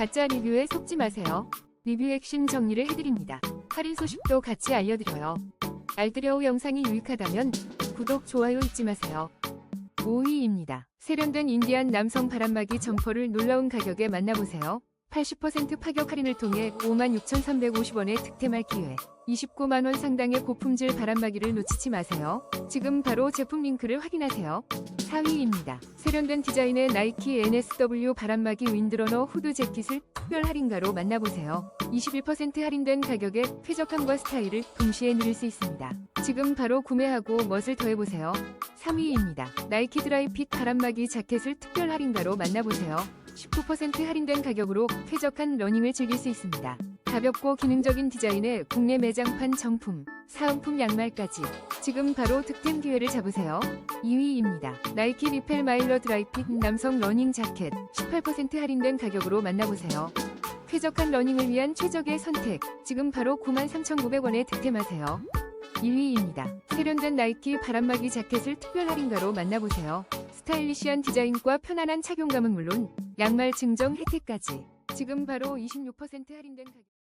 가짜 리뷰에 속지 마세요. 리뷰 핵심 정리를 해드립니다. 할인 소식도 같이 알려드려요. 알뜰여우 영상이 유익하다면 구독, 좋아요 잊지 마세요. 5위입니다. 세련된 인디안 남성 바람막이 점퍼를 놀라운 가격에 만나보세요. 80% 파격 할인을 통해 56,350원에 득템할 기회. 29만원 상당의 고품질 바람막이를 놓치지 마세요. 지금 바로 제품 링크를 확인하세요. 4위입니다. 세련된 디자인의 나이키 NSW 바람막이 윈드러너 후드 재킷을 특별 할인가로 만나보세요. 21% 할인된 가격에 쾌적함과 스타일을 동시에 누릴 수 있습니다. 지금 바로 구매하고 멋을 더해보세요. 3위입니다. 나이키 드라이핏 바람막이 자켓을 특별 할인가로 만나보세요. 19% 할인된 가격으로 쾌적한 러닝을 즐길 수 있습니다. 가볍고 기능적인 디자인의 국내 매장판 정품, 사은품 양말까지 지금 바로 득템 기회를 잡으세요. 2위입니다. 나이키 리펠 마일러 드라이핏 남성 러닝 자켓 18% 할인된 가격으로 만나보세요. 쾌적한 러닝을 위한 최적의 선택. 지금 바로 93,900원에 득템하세요. 1위입니다. 세련된 나이키 바람막이 자켓을 특별 할인가로 만나보세요. 스타일리시한 디자인과 편안한 착용감은 물론 양말 증정 혜택까지. 지금 바로 26% 할인된 가격.